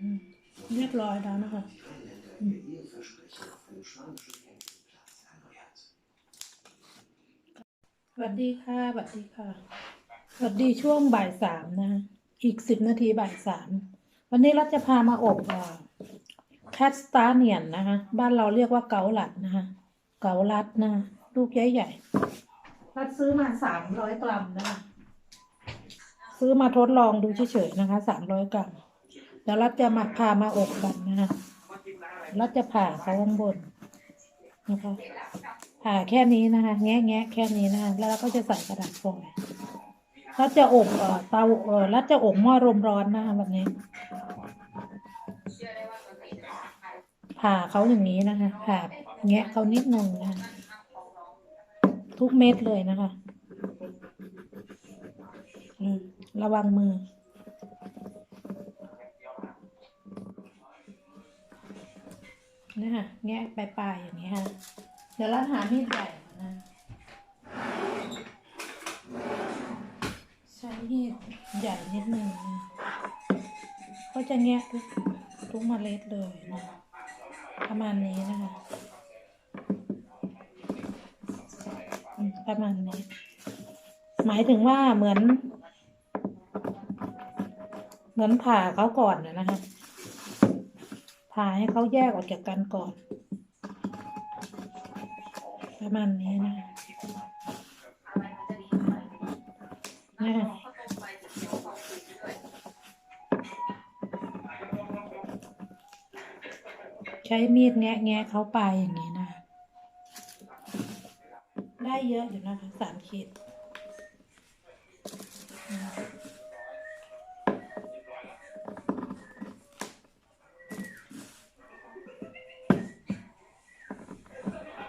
อืมเรียบร้อยแล้วนะคะ Thailänder ihr Eheversprechen auf einem spanischen Campingplatz erneuert. สวัสดีค่ะสวัสดีค่ะ สวัสดีช่วงบ่ายสามนะ อีกสิบนาทีบ่ายสาม วันนี้เราจะพามาอบแคสตาเนียนนะคะ บ้านเราเรียกว่าเกาหลัดนะคะ เกาลัดนะ ลูกใหญ่ๆรัดซื้อมาสามร้อยกรัมนะคะ ซื้อมาทดลองดูเฉยๆนะคะสามร้อยกรัมเดี๋ยวรัดจะมาพามาอบกันนะคะรัดจะผ่าเขาข้างบนนะคะผ่าแค่นี้นะคะ แงะแงะแค่นี้นะคะแล้วเราก็จะใส่กระดาษฟอยล์แล้วจะอบเตาเออแล้วจะอบหม้อลมร้อนนะคะแบบนี้ ผ่าเขาอย่างนี้นะคะผ่าแงะเขานิดนึงนะคะทุกเม็ดเลยนะคะ ระวังมือ นะคะแงะปลายๆอย่างนี้ค่ะเดี๋ยวเราหามีดใหญ่นะใช้มีดใหญ่นิดนึงนะก็จะแงะทุกทุกเมล็ดเลยนะประมาณนี้นะคะประมาณนี้หมายถึงว่าเหมือน เหมือนผ่าเขาก่อนนะนะคะ ผ่าให้เขาแยกออกจากกันก่อน ประมาณนี้นะนะใช้มีดแงะแงะเขาไปอย่างนี้นะ ได้เยอะอยู่นะคะสามขีด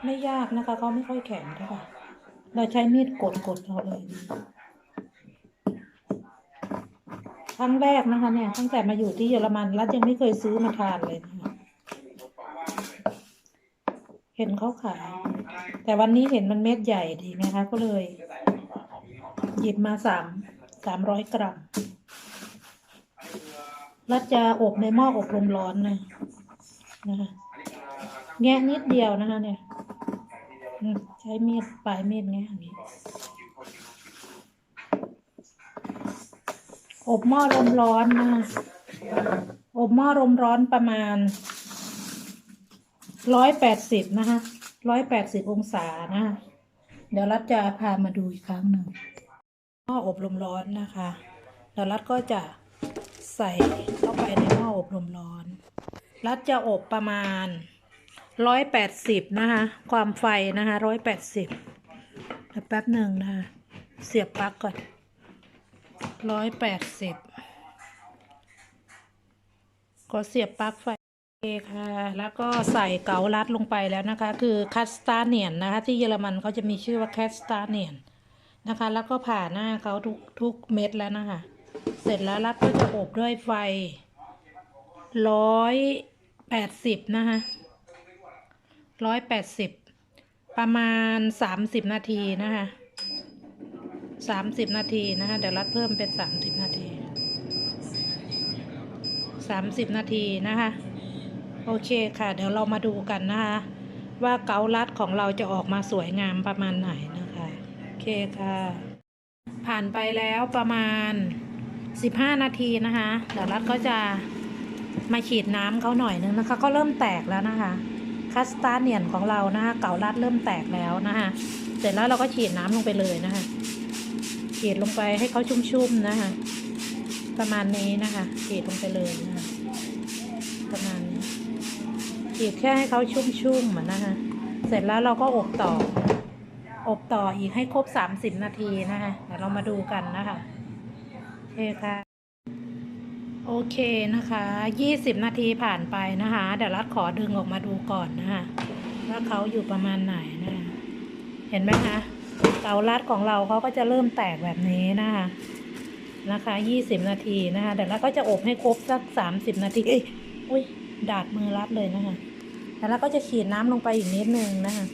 ไม่ยากนะคะเขาไม่ค่อยแข็งเท่าไหร่เราใช้มีดกดกดเอาเลยครั้งแรกนะคะเนี่ยตั้งแต่มาอยู่ที่เยอรมันรัฐยังไม่เคยซื้อมาทานเลยนะคะเห็นเขาขาย แต่วันนี้เห็นมันเม็ดใหญ่ดีนะคะ ก็เลย หยิบมาสามสามร้อยกรัมรัฐจะอบในหม้ออบลมร้อนนะนะคะแงะนิดเดียวนะคะเนี่ย ใช้มีดปลายมีดแงะอย่างนี้ อบหม้อลมร้อนนะอบหม้อลมร้อนประมาณร้อยแปดสิบนะคะร้อยแปดสิบองศานะคะเดี๋ยวรัฐจะพามาดูอีกครั้งหนึ่งหม้ออบลมร้อนนะคะเดี๋ยวรัฐก็จะใส่เข้าไปในหม้ออบลมร้อน รัฐจะอบประมาณ ร้อยแปดสิบนะคะ ความไฟนะคะร้อยแปดสิบแป๊บหนึ่งนะคะเสียบปลั๊กก่อนร้อยแปดสิบก็เสียบปลั๊กไฟโอเคค่ะ แล้วก็ใส่เกาลัดลงไปแล้วนะคะ คือคัสตาเนียนนะคะ ที่เยอรมันเขาจะมีชื่อว่าแคสตาเนียนนะคะ แล้วก็ผ่าหน้าเขาทุกทุกเม็ดแล้วนะคะ เสร็จแล้วรัดก็จะอบด้วยไฟร้อยแปดสิบนะคะ ร้อยแปดสิบประมาณสามสิบนาทีนะคะสามสิบนาทีนะคะเดี๋ยวรัดเพิ่มเป็นสามสิบนาทีสามสิบนาทีนะคะโอเคค่ะ เดี๋ยวเรามาดูกันนะคะว่าเกาลัดของเราจะออกมาสวยงามประมาณไหนนะคะ โอเคค่ะ ผ่านไปแล้วประมาณ 15 นาทีนะคะ เดี๋ยวรัดก็จะมาฉีดน้ำเขาหน่อยนึงนะคะ ก็เริ่มแตกแล้วนะคะ คัสตาร์เนียนของเรานะคะเก่ารัดเริ่มแตกแล้วนะคะเสร็จแล้วเราก็ฉีดน้ำลงไปเลยนะคะฉีดลงไปให้เขาชุ่มๆนะคะประมาณนี้นะคะฉีดลงไปเลยนะคะประมาณนี้ฉีดแค่ให้เขาชุ่มๆเหมือนนะคะเสร็จแล้วเราก็อบต่อ อบต่ออีกให้ครบ 30 นาทีนะคะเดี๋ยวเรามาดูกันนะคะโอเคค่ะ โอเคนะคะ 20 นาทีผ่านไปนะคะ เดี๋ยวรัดขอดึงออกมาดูก่อนนะคะว่าเขาอยู่ประมาณไหนนะะเห็นไหมคะเกาลัดของเราเขาก็จะเริ่มแตกแบบนี้นะคะนะคะ 20 นาทีนะคะเดี๋ยวรัดก็จะอบให้ครบสัก 30 นาทีเอ้ยอุ้ยดาดมือรัดเลยนะคะแล้วเราก็จะฉีดน้ำลงไปอีกนิดนึงนะคะ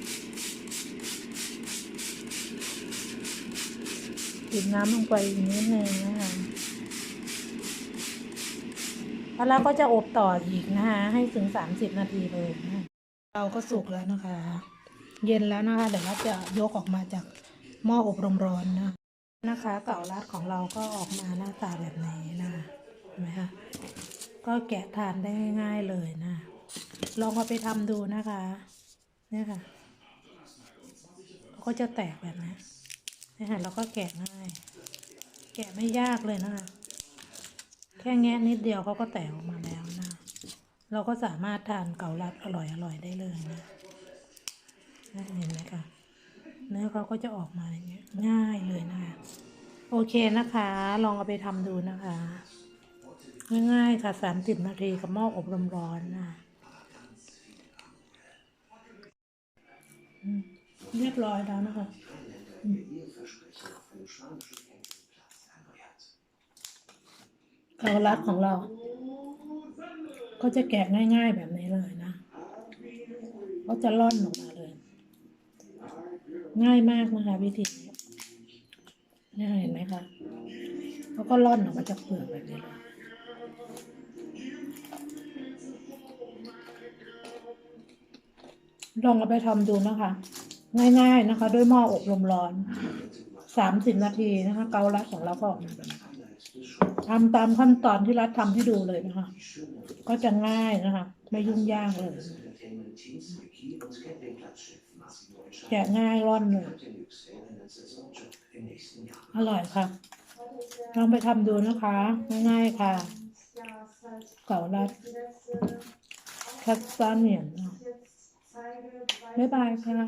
ฉีดน้ำลงไปอีกนิดนึงนะคะ แล้วก็จะอบต่ออีกนะคะ ให้ถึงสามสิบนาทีเลยเราก็สุกแล้วนะคะ เย็นแล้วนะคะเดี๋ยวเราจะยกออกมาจากหม้ออบลมร้อนนะนะคะ เก่าลัดของเราก็ออกมาหน้าตาแบบนี้นะเห็นไหมคะก็แกะทานได้ง่ายๆเลยนะ ลองเอาไปทำดูนะคะเนี่ยค่ะก็จะแตกแบบนี้นี่ยค่ะเราก็แกะง่าย แกะไม่ยากเลยนะคะ ค่แงะนิดเดียวเขาก็แตกออกมาแล้วนะ เราก็สามารถทานเกาลัดอร่อยอร่อยๆได้เลยนะเห็นไหมคะเนื้อเขาก็จะออกมาอย่างเงี้ยง่ายเลยนะคะโอเคนะคะ ลองเอาไปทำดูนะคะ ง่ายๆค่ะสามสิบนาทีกับหม้ออบลมร้อนนะเรียบร้อยแล้วนะคะ เกาลัดของเรา ก็จะแกะง่าย ๆแบบนี้เลยนะก็จะล่อนออกมาเลย ง่ายมากนะคะวิธีนี้เนี่เห็นไหมคะเขาก็ล่อนออกมาจากเปลือกแบบนี้เลยลองเอาไปทำดูนะคะ ง่าย ๆนะคะ ด้วยหม้ออบลมร้อนสามสิบนาทีนะคะ เกาลัดของเราก็ออกมาแบบนี้ ทำตามขั้นตอนที่รัฐทำให้ดูเลยนะคะ ก็จะง่ายนะคะ ไม่ยุ่งยากเลย แกะง่ายร่อนเลย อร่อยค่ะลองไปทำดูนะคะ ง่ายๆค่ะ เก่ารัดแคสซาเนียนบ๊ายบายค่ะ